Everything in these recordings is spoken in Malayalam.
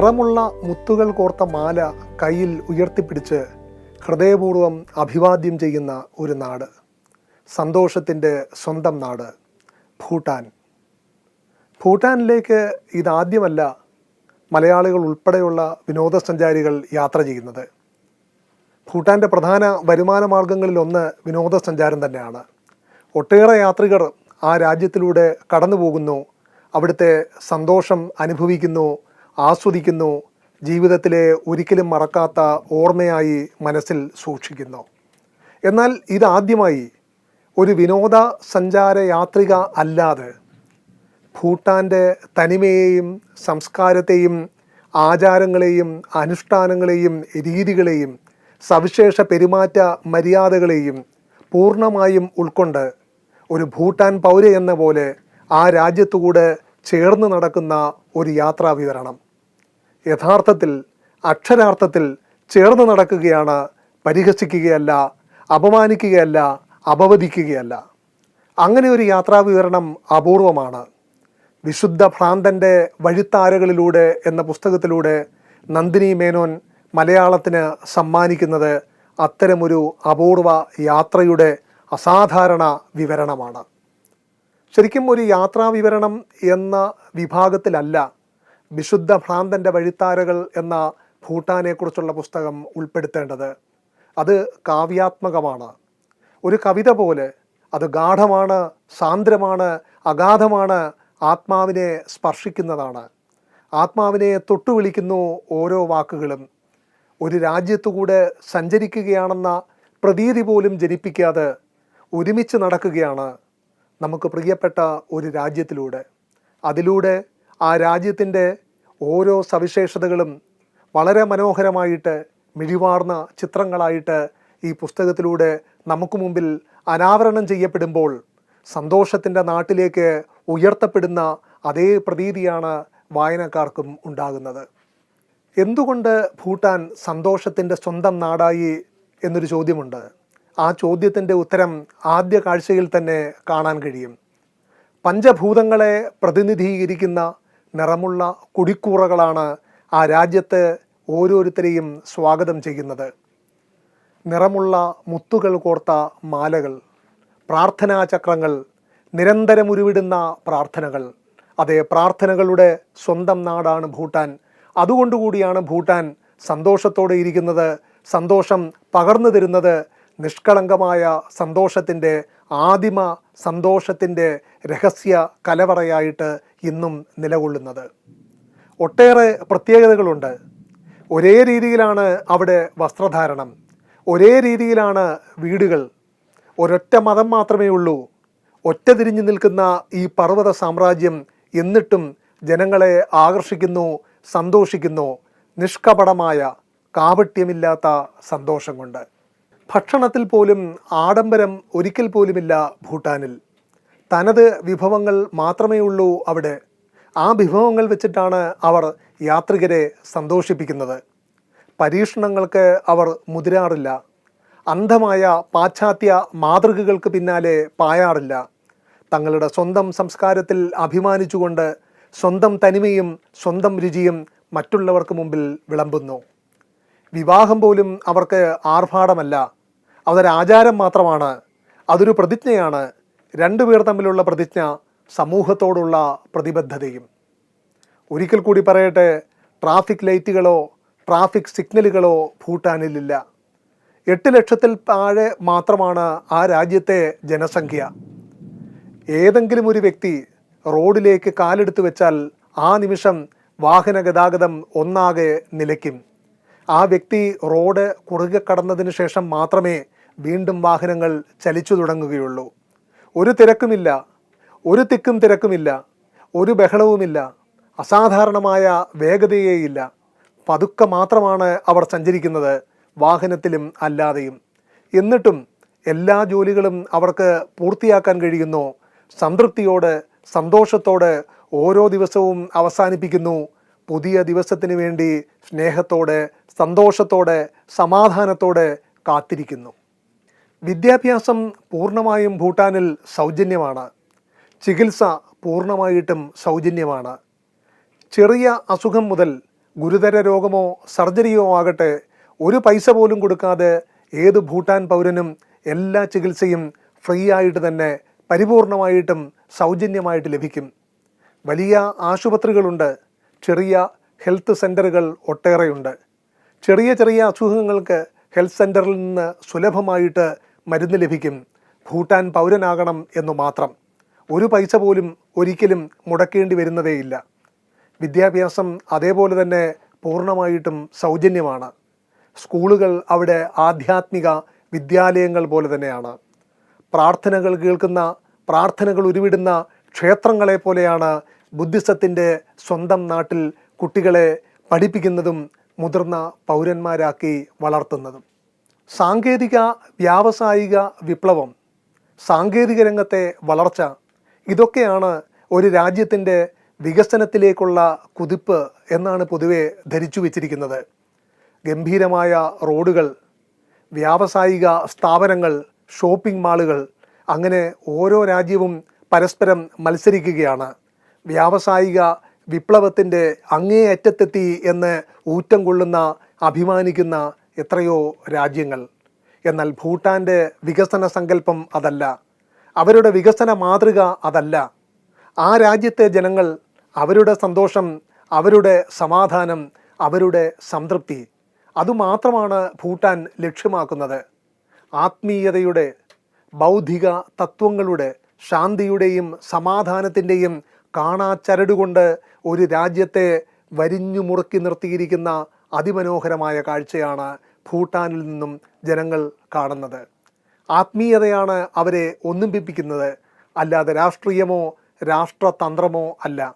നിറമുള്ള മുത്തുകൾ കോർത്ത മാല കയ്യിൽ ഉയർത്തിപ്പിടിച്ച് ഹൃദയപൂർവം അഭിവാദ്യം ചെയ്യുന്ന ഒരു നാട്. സന്തോഷത്തിന്റെ സ്വന്തം നാട് ഭൂട്ടാൻ. ഭൂട്ടാനിലേക്ക് ഇതാദ്യമല്ല മലയാളികൾ ഉൾപ്പെടെയുള്ള വിനോദസഞ്ചാരികൾ യാത്ര ചെയ്യുന്നത്. ഭൂട്ടാന്റെ പ്രധാന വരുമാന മാർഗങ്ങളിലൊന്ന് വിനോദസഞ്ചാരം തന്നെയാണ്. ഒട്ടേറെ യാത്രികർ ആ രാജ്യത്തിലൂടെ കടന്നു പോകുന്നു അവിടുത്തെ സന്തോഷം അനുഭവിക്കുന്നു ആസ്വദിക്കുന്നു ജീവിതത്തിലെ ഒരിക്കലും മറക്കാത്ത ഓർമ്മയായി മനസ്സിൽ സൂക്ഷിക്കുന്നു. എന്നാൽ ഇതാദ്യമായി ഒരു വിനോദ സഞ്ചാര യാത്രിക അല്ലാതെ ഭൂട്ടാന്റെ തനിമയെയും സംസ്കാരത്തെയും ആചാരങ്ങളെയും അനുഷ്ഠാനങ്ങളെയും രീതികളെയും സവിശേഷ പെരുമാറ്റ മര്യാദകളെയും പൂർണമായും ഉൾക്കൊണ്ട് ഒരു ഭൂട്ടാൻ പൗര എന്ന പോലെ ആ രാജ്യത്തുകൂടെ ചേർന്ന് നടക്കുന്ന ഒരു യാത്രാ വിവരണം യഥാർത്ഥത്തിൽ അക്ഷരാർത്ഥത്തിൽ ചേർന്ന് നടക്കുകയാണ് പരിഹസിക്കുകയല്ല അപമാനിക്കുകയല്ല അപവദിക്കുകയല്ല. അങ്ങനെ ഒരു യാത്രാവിവരണം അപൂർവമാണ്. വിശുദ്ധ ഭ്രാന്തന്റെ വഴിത്താരകളിലൂടെ എന്ന പുസ്തകത്തിലൂടെ നന്ദിനി മേനോൻ മലയാളത്തിന് സമ്മാനിക്കുന്നത് അത്തരമൊരു അപൂർവ യാത്രയുടെ അസാധാരണ വിവരണമാണ്. ശരിക്കും ഒരു യാത്രാവിവരണം എന്ന വിഭാഗത്തിലല്ല വിശുദ്ധ ഭ്രാന്തന്റെ വഴിത്താരകൾ എന്ന ഭൂട്ടാനെക്കുറിച്ചുള്ള പുസ്തകം ഉൾപ്പെടുത്തേണ്ടത്. അത് കാവ്യാത്മകമാണ്. ഒരു കവിത പോലെ അത് ഗാഠമാണ് സാന്ദ്രമാണ് അഗാധമാണ് ആത്മാവിനെ സ്പർശിക്കുന്നതാണ്. ആത്മാവിനെ തൊട്ടുവിളിക്കുന്നു ഓരോ വാക്കുകളും. ഒരു രാജ്യത്തുകൂടെ സഞ്ചരിക്കുകയാണെന്ന പ്രതീതി പോലും ജനിപ്പിക്കാതെ ഒരുമിച്ച് നടക്കുകയാണ് നമുക്ക് പ്രിയപ്പെട്ട ഒരു രാജ്യത്തിലൂടെ. അതിലൂടെ ആ രാജ്യത്തിന്റെ ഓരോ സവിശേഷതകളും വളരെ മനോഹരമായിട്ട് മിഴിവാർന്ന ചിത്രങ്ങളായിട്ട് ഈ പുസ്തകത്തിലൂടെ നമുക്ക് മുമ്പിൽ അനാവരണം ചെയ്യപ്പെടുമ്പോൾ സന്തോഷത്തിന്റെ നാട്ടിലേക്ക് ഉയർത്തപ്പെടുന്ന അതേ പ്രതീതിയാണ് വായനക്കാർക്കും ഉണ്ടാകുന്നത്. എന്തുകൊണ്ട് ഭൂട്ടാൻ സന്തോഷത്തിന്റെ സ്വന്തം നാടായി എന്നൊരു ചോദ്യമുണ്ട്. ആ ചോദ്യത്തിന്റെ ഉത്തരം ആദ്യ കാഴ്ചയിൽ തന്നെ കാണാൻ കഴിയും. പഞ്ചഭൂതങ്ങളെ പ്രതിനിധീകരിക്കുന്ന നിറമുള്ള കുടിക്കൂറകളാണ് ആ രാജ്യത്ത് ഓരോരുത്തരെയും സ്വാഗതം ചെയ്യുന്നത്. നിറമുള്ള മുത്തുകൾ കോർത്ത മാലകൾ പ്രാർത്ഥനാ ചക്രങ്ങൾ നിരന്തരം ഉരുവിടുന്ന പ്രാർത്ഥനകൾ. അതെ പ്രാർത്ഥനകളുടെ സ്വന്തം നാടാണ് ഭൂട്ടാൻ. അതുകൊണ്ടുകൂടിയാണ് ഭൂട്ടാൻ സന്തോഷത്തോടെ ഇരിക്കുന്നത് സന്തോഷം പകർന്നു തരുന്നത് നിഷ്കളങ്കമായ സന്തോഷത്തിന്റെ ആദിമ സന്തോഷത്തിന്റെ രഹസ്യ കലവറയായിട്ട് ഇന്നും നിലകൊള്ളുന്നത്. ഒട്ടേറെ പ്രത്യേകതകളുണ്ട്. ഒരേ രീതിയിലാണ് അവിടെ വസ്ത്രധാരണം. ഒരേ രീതിയിലാണ് വീടുകൾ. ഒരൊറ്റ മതം മാത്രമേ ഉള്ളൂ. ഒറ്റ തിരിഞ്ഞു നിൽക്കുന്ന ഈ പർവത സാമ്രാജ്യം എന്നിട്ടും ജനങ്ങളെ ആകർഷിക്കുന്നു സന്തോഷിക്കുന്നു. നിഷ്കപടമായ കാപട്യമില്ലാത്ത സന്തോഷം കൊണ്ട്. ഭക്ഷണത്തിൽ പോലും ആഡംബരം ഒരിക്കൽ പോലുമില്ല ഭൂട്ടാനിൽ. തനത് വിഭവങ്ങൾ മാത്രമേ ഉള്ളൂ അവിടെ. ആ വിഭവങ്ങൾ വെച്ചിട്ടാണ് അവർ യാത്രികരെ സന്തോഷിപ്പിക്കുന്നത്. പരീക്ഷണങ്ങൾക്ക് അവർ മുതിരാറില്ല. അന്ധമായ പാശ്ചാത്യ മാതൃകകൾക്ക് പിന്നാലെ പായാറില്ല. തങ്ങളുടെ സ്വന്തം സംസ്കാരത്തിൽ അഭിമാനിച്ചുകൊണ്ട് സ്വന്തം തനിമയും സ്വന്തം രുചിയും മറ്റുള്ളവർക്ക് മുമ്പിൽ വിളമ്പുന്നു. വിവാഹം പോലും അവർക്ക് ആർഭാടമല്ല. അതൊരാചാരം മാത്രമാണ് അതൊരു പ്രതിജ്ഞയാണ്. രണ്ടുപേർ തമ്മിലുള്ള പ്രതിജ്ഞ സമൂഹത്തോടുള്ള പ്രതിബദ്ധതയും. ഒരിക്കൽ കൂടി പറയട്ടെ ട്രാഫിക് ലൈറ്റുകളോ ട്രാഫിക് സിഗ്നലുകളോ ഭൂട്ടാനിലില്ല. എട്ട് ലക്ഷത്തിൽ താഴെ മാത്രമാണ് ആ രാജ്യത്തെ ജനസംഖ്യ. ഏതെങ്കിലും ഒരു വ്യക്തി റോഡിലേക്ക് കാലെടുത്തു വെച്ചാൽ ആ നിമിഷം വാഹന ഗതാഗതം ഒന്നാകെ നിലയ്ക്കും. ആ വ്യക്തി റോഡ് കുറുകെ കടന്നതിന് ശേഷം മാത്രമേ വീണ്ടും വാഹനങ്ങൾ ചലിച്ചു തുടങ്ങുകയുള്ളൂ. ഒരു തിരക്കുമില്ല ഒരു തിക്കും തിരക്കുമില്ല ഒരു ബഹളവുമില്ല അസാധാരണമായ വേഗതയേയില്ല. പതുക്കെ മാത്രമാണ് അവർ സഞ്ചരിക്കുന്നത് വാഹനത്തിലും അല്ലാതെയും. എന്നിട്ടും എല്ലാ ജോലികളും അവർക്ക് പൂർത്തിയാക്കാൻ കഴിയുന്നു. സംതൃപ്തിയോട് സന്തോഷത്തോടെ ഓരോ ദിവസവും അവസാനിപ്പിക്കുന്നു. പുതിയ ദിവസത്തിന് വേണ്ടി സ്നേഹത്തോടെ സന്തോഷത്തോടെ സമാധാനത്തോടെ കാത്തിരിക്കുന്നു. വിദ്യാഭ്യാസം പൂർണമായും ഭൂട്ടാനിൽ സൗജന്യമാണ്. ചികിത്സ പൂർണമായിട്ടും സൗജന്യമാണ്. ചെറിയ അസുഖം മുതൽ ഗുരുതര രോഗമോ സർജറിയോ ആകട്ടെ ഒരു പൈസ പോലും കൊടുക്കാതെ ഏത് ഭൂട്ടാൻ പൗരനും എല്ലാ ചികിത്സയും ഫ്രീ ആയിട്ട് തന്നെ പരിപൂർണമായിട്ടും സൗജന്യമായിട്ട് ലഭിക്കും. വലിയ ആശുപത്രികളുണ്ട് ചെറിയ ഹെൽത്ത് സെന്ററുകൾ ഒട്ടേറെയുണ്ട്. ചെറിയ ചെറിയ അസുഖങ്ങൾക്ക് ഹെൽത്ത് സെന്ററിൽ നിന്ന് സുലഭമായിട്ട് മരുന്ന് ലഭിക്കും. ഭൂട്ടാൻ പൗരനാകണം എന്നു മാത്രം. ഒരു പൈസ പോലും ഒരിക്കലും മുടക്കേണ്ടി വരുന്നതേയില്ല. വിദ്യാഭ്യാസം അതേപോലെ തന്നെ പൂർണമായിട്ടും സൗജന്യമാണ്. സ്കൂളുകൾ അവിടെ ആധ്യാത്മിക വിദ്യാലയങ്ങൾ പോലെ തന്നെയാണ്. പ്രാർത്ഥനകൾ കേൾക്കുന്ന പ്രാർത്ഥനകൾ ഉരുവിടുന്ന ക്ഷേത്രങ്ങളെ പോലെയാണ് ബുദ്ധിസത്തിന്റെ സ്വന്തം നാട്ടിൽ കുട്ടികളെ പഠിപ്പിക്കുന്നതും മുതിർന്ന പൗരന്മാരാക്കി വളർത്തുന്നതും. സാങ്കേതിക വ്യാവസായിക വിപ്ലവം സാങ്കേതിക രംഗത്തെ വളർച്ച ഇതൊക്കെയാണ് ഒരു രാജ്യത്തിന്റെ വികസനത്തിലേക്കുള്ള കുതിപ്പ് എന്നാണ് പൊതുവെ ധരിച്ചു വച്ചിരിക്കുന്നത്. ഗംഭീരമായ റോഡുകൾ വ്യാവസായിക സ്ഥാപനങ്ങൾ ഷോപ്പിംഗ് മാളുകൾ അങ്ങനെ ഓരോ രാജ്യവും പരസ്പരം മത്സരിക്കുകയാണ്. വ്യാവസായിക വിപ്ലവത്തിന്റെ അങ്ങേയറ്റത്തെത്തി എന്ന് ഊറ്റം കൊള്ളുന്ന അഭിമാനിക്കുന്ന എത്രയോ രാജ്യങ്ങൾ. എന്നാൽ ഭൂട്ടാന്റെ വികസന സങ്കല്പം അതല്ല. അവരുടെ വികസന മാതൃക അതല്ല. ആ രാജ്യത്തെ ജനങ്ങൾ അവരുടെ സന്തോഷം അവരുടെ സമാധാനം അവരുടെ സംതൃപ്തി അതുമാത്രമാണ് ഭൂട്ടാൻ ലക്ഷ്യമാക്കുന്നത്. ആത്മീയതയുടെ ബൗദ്ധിക തത്വങ്ങളുടെ ശാന്തിയുടെയും സമാധാനത്തിന്റെയും കാണാച്ചരടുകൊണ്ട് ഒരു രാജ്യത്തെ വരിഞ്ഞു മുറുക്കി നിർത്തിയിരിക്കുന്ന അതിമനോഹരമായ കാഴ്ചയാണ് ഭൂട്ടാനിൽ നിന്നും ജനങ്ങൾ കാണുന്നത്. ആത്മീയതയാണ് അവരെ ഒന്നിപ്പിക്കുന്നത് അല്ലാതെ രാഷ്ട്രീയമോ രാഷ്ട്രതന്ത്രമോ അല്ല.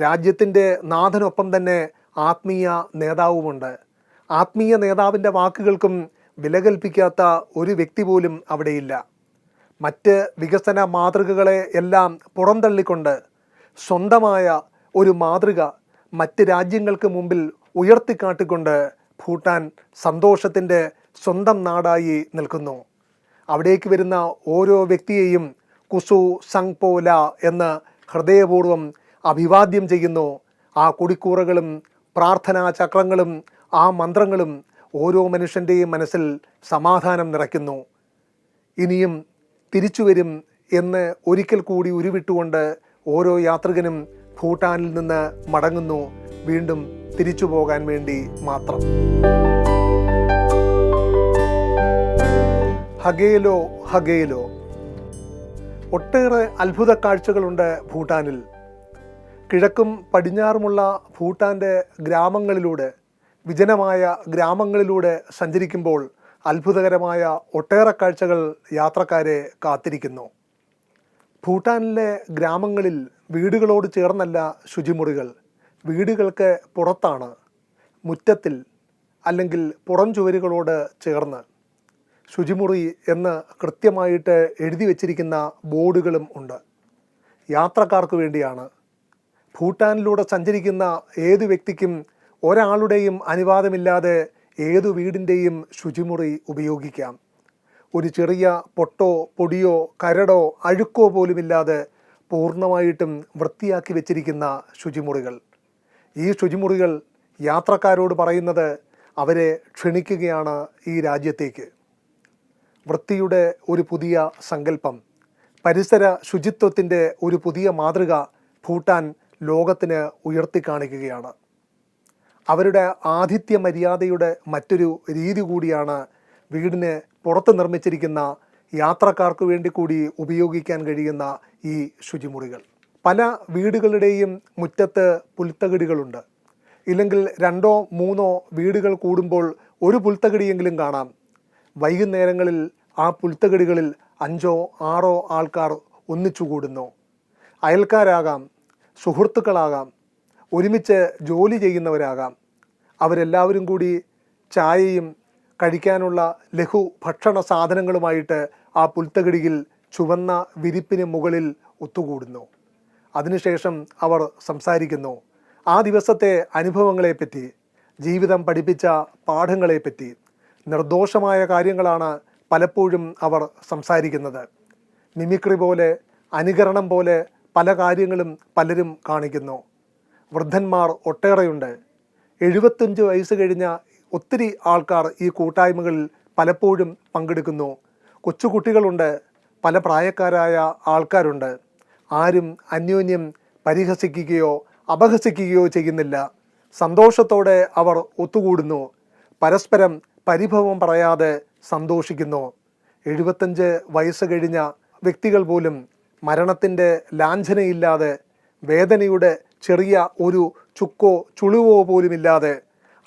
രാജ്യത്തിന്റെ നാഥനൊപ്പം തന്നെ ആത്മീയ നേതാവുമുണ്ട്. ആത്മീയ നേതാവിന്റെ വാക്കുകൾക്കും വില കൽപ്പിക്കാത്ത ഒരു വ്യക്തി പോലും അവിടെയില്ല. മറ്റ് വികസന മാതൃകകളെ എല്ലാം പുറന്തള്ളിക്കൊണ്ട് സ്വന്തമായ ഒരു മാതൃക മറ്റ് രാജ്യങ്ങൾക്ക് മുമ്പിൽ ഉയർത്തിക്കാട്ടിക്കൊണ്ട് ഭൂട്ടാൻ സന്തോഷത്തിന്റെ സ്വന്തം നാടായി നിൽക്കുന്നു. അവിടേക്ക് വരുന്ന ഓരോ വ്യക്തിയെയും കുസു സംഗ്പോല എന്ന് ഹൃദയപൂർവം അഭിവാദ്യം ചെയ്യുന്നു. ആ കുടിക്കൂറകളും പ്രാർത്ഥനാ ചക്രങ്ങളും ആ മന്ത്രങ്ങളും ഓരോ മനുഷ്യന്റെയും മനസ്സിൽ സമാധാനം നിറയ്ക്കുന്നു. ഇനിയും തിരിച്ചു വരും എന്ന് ഒരിക്കൽ കൂടി ഉരുവിട്ടുകൊണ്ട് ഓരോ യാത്രികനും ഭൂട്ടാനിൽ നിന്ന് മടങ്ങുന്നു. വീണ്ടും തിരിച്ചു പോകാൻ വേണ്ടി മാത്രം. ഹഗേലോ ഹഗേലോ. ഒട്ടേറെ അത്ഭുത കാഴ്ചകളുണ്ട് ഭൂട്ടാനിൽ. കിഴക്കും പടിഞ്ഞാറുമുള്ള ഭൂട്ടാന്റെ ഗ്രാമങ്ങളിലൂടെ വിജനമായ ഗ്രാമങ്ങളിലൂടെ സഞ്ചരിക്കുമ്പോൾ അത്ഭുതകരമായ ഒട്ടേറെ കാഴ്ചകൾ യാത്രക്കാരെ കാത്തിരിക്കുന്നു. ഭൂട്ടാനിലെ ഗ്രാമങ്ങളിൽ വീടുകളോട് ചേർന്നല്ല ശുചിമുറികൾ. വീടുകൾക്ക് പുറത്താണ് മുറ്റത്തിൽ അല്ലെങ്കിൽ പുറം ചുവരുകളോട് ചേർന്ന്. ശുചിമുറി എന്ന് കൃത്യമായിട്ട് എഴുതി വച്ചിരിക്കുന്ന ബോർഡുകളും ഉണ്ട്. യാത്രക്കാർക്ക് വേണ്ടിയാണ്. ഭൂട്ടാനിലൂടെ സഞ്ചരിക്കുന്ന ഏതു വ്യക്തിക്കും ഒരാളുടെയും അനുവാദമില്ലാതെ ഏതു വീടിന്റെയും ശുചിമുറി ഉപയോഗിക്കാം. ഒരു ചെറിയ പൊട്ടോ പൊടിയോ കരടോ അഴുക്കോ പോലുമില്ലാതെ പൂർണമായിട്ടും വൃത്തിയാക്കി വെച്ചിരിക്കുന്ന ശുചിമുറികൾ. ഈ ശുചിമുറികൾ യാത്രക്കാരോട് പറയുന്നത് അവരെ ക്ഷണിക്കുകയാണ് ഈ രാജ്യത്തേക്ക്. വൃത്തിയുടെ ഒരു പുതിയ സങ്കല്പം പരിസര ശുചിത്വത്തിന്റെ ഒരു പുതിയ മാതൃക ഭൂട്ടാൻ ലോകത്തിന് കാണിക്കുകയാണ്. അവരുടെ ആതിഥ്യ മര്യാദയുടെ മറ്റൊരു രീതി കൂടിയാണ് വീടിന് പുറത്ത് നിർമ്മിച്ചിരിക്കുന്ന യാത്രക്കാർക്ക് വേണ്ടി കൂടി ഉപയോഗിക്കാൻ കഴിയുന്ന ഈ ശുചിമുറികൾ. പല വീടുകളുടെയും മുറ്റത്ത് പുൽത്തകിടികളുണ്ട്. ഇല്ലെങ്കിൽ രണ്ടോ മൂന്നോ വീടുകൾ കൂടുമ്പോൾ ഒരു പുൽത്തകിടിയെങ്കിലും കാണാം. വൈകുന്നേരങ്ങളിൽ ആ പുൽത്തകിടികളിൽ അഞ്ചോ ആറോ ആൾക്കാർ ഒന്നിച്ചുകൂടുന്നു. അയൽക്കാരാകാം സുഹൃത്തുക്കളാകാം ഒരുമിച്ച് ജോലി ചെയ്യുന്നവരാകാം. അവരെല്ലാവരും കൂടി ചായയും കഴിക്കാനുള്ള ലഘു ഭക്ഷണ സാധനങ്ങളുമായിട്ട് ആ പുൽത്തകിടിയിൽ ചുവന്ന വിരിപ്പിന് മുകളിൽ ഒത്തുകൂടുന്നു. അതിനുശേഷം അവർ സംസാരിക്കുന്നു. ആ ദിവസത്തെ അനുഭവങ്ങളെപ്പറ്റി ജീവിതം പഠിപ്പിച്ച പാഠങ്ങളെപ്പറ്റി നിർദോഷമായ കാര്യങ്ങളാണ് പലപ്പോഴും അവർ സംസാരിക്കുന്നത്. മിമിക്രി പോലെ അനുകരണം പോലെ പല കാര്യങ്ങളും പലരും കാണിക്കുന്നു. വൃദ്ധന്മാർ ഒട്ടേറെയുണ്ട്. എഴുപത്തഞ്ച് വയസ്സ് കഴിഞ്ഞ ഒത്തിരി ആൾക്കാർ ഈ കൂട്ടായ്മകളിൽ പലപ്പോഴും പങ്കെടുക്കുന്നു. കൊച്ചുകുട്ടികളുണ്ട് പല പ്രായക്കാരായ ആൾക്കാരുണ്ട്. ആരും അന്യോന്യം പരിഹസിക്കുകയോ അപഹസിക്കുകയോ ചെയ്യുന്നില്ല. സന്തോഷത്തോടെ അവർ ഒത്തുകൂടുന്നു. പരസ്പരം പരിഭവം പറയാതെ സന്തോഷിക്കുന്നു. എഴുപത്തഞ്ച് വയസ്സ് കഴിഞ്ഞ വ്യക്തികൾ പോലും മരണത്തിന്റെ ലാഞ്ചനയില്ലാതെ വേദനയുടെ ചെറിയ ഒരു ചുക്കോ ചുളിവോ പോലുമില്ലാതെ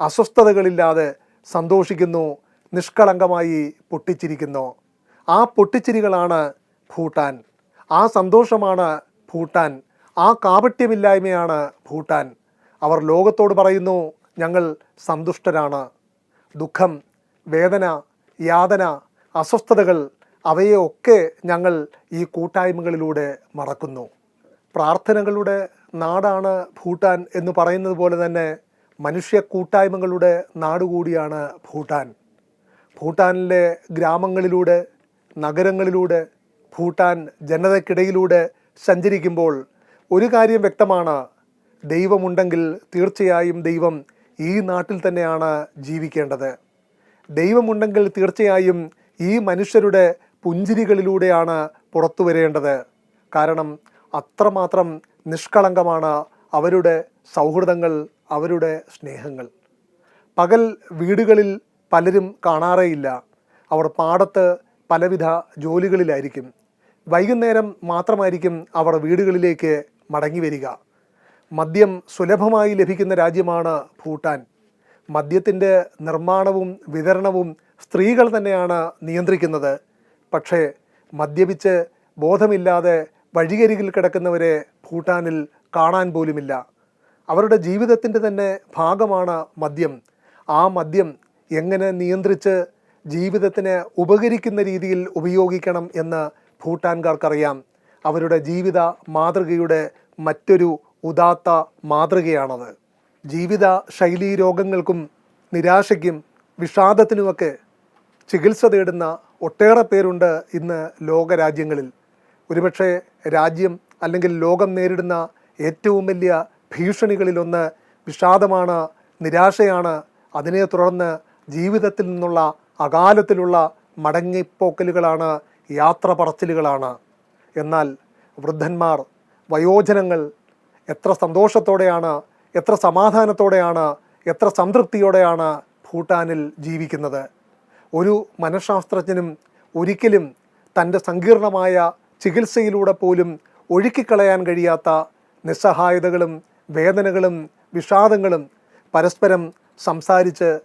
അസ്വസ്ഥതകളില്ലാതെ സന്തോഷിക്കുന്നു നിഷ്കളങ്കമായി പൊട്ടിച്ചിരിക്കുന്നു. ആ പൊട്ടിച്ചിരികളാണ് ഭൂട്ടാൻ. ആ സന്തോഷമാണ് ഭൂട്ടാൻ. ആ കാപട്യമില്ലായ്മയാണ് ഭൂട്ടാൻ. അവർ ലോകത്തോട് പറയുന്നു ഞങ്ങൾ സന്തുഷ്ടരാണ്. ദുഃഖം വേദന യാതന അസ്വസ്ഥതകൾ അവയെയൊക്കെ ഞങ്ങൾ ഈ കൂട്ടായ്മകളിലൂടെ മറക്കുന്നു. പ്രാർത്ഥനകളുടെ നാടാണ് ഭൂട്ടാൻ എന്ന് പറയുന്നത് പോലെ തന്നെ മനുഷ്യ കൂട്ടായ്മകളുടെ നാടുകൂടിയാണ് ഭൂട്ടാൻ. ഭൂട്ടാനിലെ ഗ്രാമങ്ങളിലൂടെ നഗരങ്ങളിലൂടെ ഭൂട്ടാൻ ജനതയ്ക്കിടയിലൂടെ സഞ്ചരിക്കുമ്പോൾ ഒരു കാര്യം വ്യക്തമാണ്. ദൈവമുണ്ടെങ്കിൽ തീർച്ചയായും ദൈവം ഈ നാട്ടിൽ തന്നെയാണ് ജീവിക്കേണ്ടത്. ദൈവമുണ്ടെങ്കിൽ തീർച്ചയായും ഈ മനുഷ്യരുടെ പുഞ്ചിരികളിലൂടെയാണ് പുറത്തു വരേണ്ടത്. കാരണം അത്രമാത്രം നിഷ്കളങ്കമാണ് അവരുടെ സൗഹൃദങ്ങൾ അവരുടെ സ്നേഹങ്ങൾ. പകൽ വീടുകളിൽ പലരും കാണാറേയില്ല. അവർ പാടത്ത് പലവിധ ജോലികളിലായിരിക്കും. വൈകുന്നേരം മാത്രമായിരിക്കും അവർ വീടുകളിലേക്ക് മടങ്ങി വരിക മദ്യം സുലഭമായി ലഭിക്കുന്ന രാജ്യമാണ് ഭൂട്ടാൻ. മദ്യത്തിന്റെ നിർമ്മാണവും വിതരണവും സ്ത്രീകൾ തന്നെയാണ് നിയന്ത്രിക്കുന്നത്. പക്ഷേ മദ്യപിച്ച് ബോധമില്ലാതെ വഴികരികിൽ കിടക്കുന്നവരെ ഭൂട്ടാനിൽ കാണാൻ പോലുമില്ല. അവരുടെ ജീവിതത്തിന്റെ തന്നെ ഭാഗമാണ് മദ്യം. ആ മദ്യം എങ്ങനെ നിയന്ത്രിച്ച് ജീവിതത്തിന് ഉപകരിക്കുന്ന രീതിയിൽ ഉപയോഗിക്കണം എന്ന് ഭൂട്ടാൻകാർക്കറിയാം. അവരുടെ ജീവിത മാതൃകയുടെ മറ്റൊരു ഉദാത്ത മാതൃകയാണത്. ജീവിത ശൈലീ രോഗങ്ങൾക്കും നിരാശയ്ക്കും വിഷാദത്തിനുമൊക്കെ ചികിത്സ തേടുന്ന ഒട്ടേറെ പേരുണ്ട് ഇന്ന് ലോകരാജ്യങ്ങളിൽ. ഒരുപക്ഷെ രാജ്യം അല്ലെങ്കിൽ ലോകം നേരിടുന്ന ഏറ്റവും വലിയ ഭീഷണികളിലൊന്ന് വിഷാദമാണ് നിരാശയാണ് അതിനെ തുടർന്ന് ജീവിതത്തിൽ നിന്നുള്ള അകാലത്തിലുള്ള മടങ്ങിപ്പോക്കലുകളാണ് യാത്ര പറച്ചിലുകളാണ്. എന്നാൽ വൃദ്ധന്മാർ വയോജനങ്ങൾ എത്ര സന്തോഷത്തോടെയാണ് എത്ര സമാധാനത്തോടെയാണ് എത്ര സംതൃപ്തിയോടെയാണ് ഭൂട്ടാനിൽ ജീവിക്കുന്നത്. ഒരു മനഃശാസ്ത്രജ്ഞനും ഒരിക്കലും തന്റെ സങ്കീർണമായ ചികിത്സയിലൂടെ പോലും ഒഴുക്കിക്കളയാൻ കഴിയാത്ത നിസ്സഹായതകളും വേദനകളും വിഷാദങ്ങളും പരസ്പരം സംസാരിച്ച്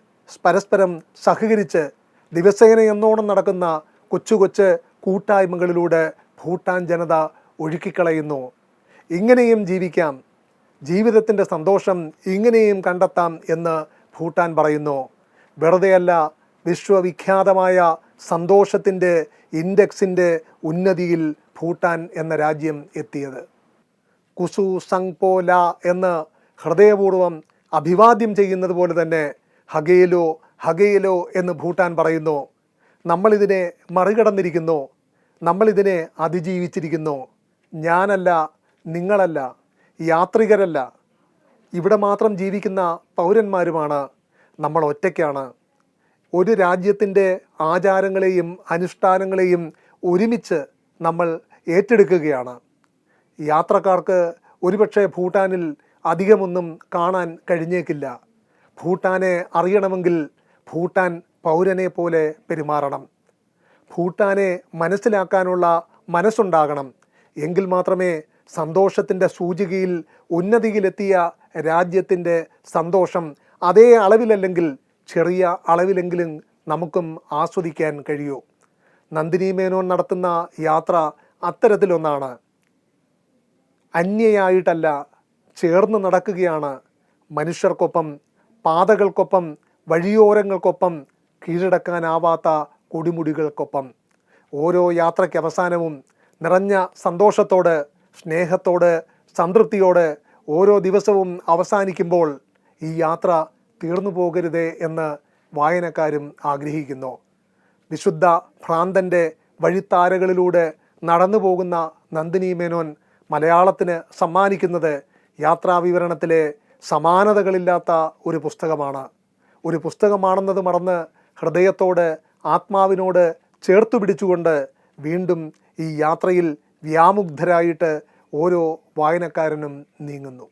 പരസ്പരം സഹകരിച്ച് ദിവസേന എന്നോണം നടക്കുന്ന കൊച്ചു കൊച്ച് കൂട്ടായ്മകളിലൂടെ ഭൂട്ടാൻ ജനത ഒഴുക്കിക്കളയുന്നു. ഇങ്ങനെയും ജീവിക്കാം. ജീവിതത്തിന്റെ സന്തോഷം ഇങ്ങനെയും കണ്ടെത്താം എന്ന് ഭൂട്ടാൻ പറയുന്നു. വെറുതെയല്ല വിശ്വവിഖ്യാതമായ സന്തോഷത്തിന്റെ ഇൻഡെക്സിന്റെ ഉന്നതിയിൽ ഭൂട്ടാൻ എന്ന രാജ്യം എത്തിയത്. കുസു സംഗ്പോ ല എന്ന് ഹൃദയപൂർവം അഭിവാദ്യം ചെയ്യുന്നത് പോലെ തന്നെ ഹഗേലോ ഹഗേലോ എന്ന് ഭൂട്ടാൻ പറയുന്നു. നമ്മളിതിനെ മറികടന്നിരിക്കുന്നു. നമ്മളിതിനെ അതിജീവിച്ചിരിക്കുന്നു. ഞാനല്ല നിങ്ങളല്ല യാത്രികരല്ല. ഇവിടെ മാത്രം ജീവിക്കുന്ന പൗരന്മാരുമാണ്. നമ്മൾ ഒറ്റയ്ക്കാണ്. ഒരു രാജ്യത്തിന്റെ ആചാരങ്ങളെയും അനുഷ്ഠാനങ്ങളെയും ഒരുമിച്ച് നമ്മൾ ഏറ്റെടുക്കുകയാണ്. യാത്രക്കാർക്ക് ഒരുപക്ഷെ ഭൂട്ടാനിൽ അധികമൊന്നും കാണാൻ കഴിഞ്ഞേക്കില്ല. ഭൂട്ടാനെ അറിയണമെങ്കിൽ ഭൂട്ടാൻ പൗരനെ പോലെ പെരുമാറണം. ഭൂട്ടാനെ മനസ്സിലാക്കാനുള്ള മനസ്സുണ്ടാകണം. എങ്കിൽ മാത്രമേ സന്തോഷത്തിന്റെ സൂചികയിൽ ഉന്നതിയിലെത്തിയ രാജ്യത്തിന്റെ സന്തോഷം അതേ അളവിലല്ലെങ്കിൽ ചെറിയ അളവിലെങ്കിലും നമുക്കും ആസ്വദിക്കാൻ കഴിയൂ. നന്ദിനി മേനോൻ നടത്തുന്ന യാത്ര അത്തരത്തിലൊന്നാണ്. അന്യയായിട്ടല്ല ചേർന്ന് നടക്കുകയാണ് മനുഷ്യർക്കൊപ്പം പാതകൾക്കൊപ്പം വഴിയോരങ്ങൾക്കൊപ്പം കീഴടക്കാനാവാത്ത കൊടിമുടികൾക്കൊപ്പം. ഓരോ യാത്രയ്ക്ക് അവസാനവും നിറഞ്ഞ സന്തോഷത്തോട് സ്നേഹത്തോട് സംതൃപ്തിയോട് ഓരോ ദിവസവും അവസാനിക്കുമ്പോൾ ഈ യാത്ര തീർന്നു പോകരുതേ എന്ന് വായനക്കാരും ആഗ്രഹിക്കുന്നു. വിശുദ്ധ ഭ്രാന്തന്റെ വഴിത്താരകളിലൂടെ നടന്നു പോകുന്ന നന്ദിനി മേനോൻ മലയാളത്തിന് സമ്മാനിക്കുന്നത് യാത്രാവിവരണത്തിലെ സമാനതകളില്ലാത്ത ഒരു പുസ്തകമാണ്. ഒരു പുസ്തകമാണെന്നത് മറന്ന് ഹൃദയത്തോട് ആത്മാവിനോട് ചേർത്തു പിടിച്ചുകൊണ്ട് വീണ്ടും ഈ യാത്രയിൽ വ്യാമുഗ്ധരായിട്ട് ഓരോ വായനക്കാരനും നീങ്ങുന്നു.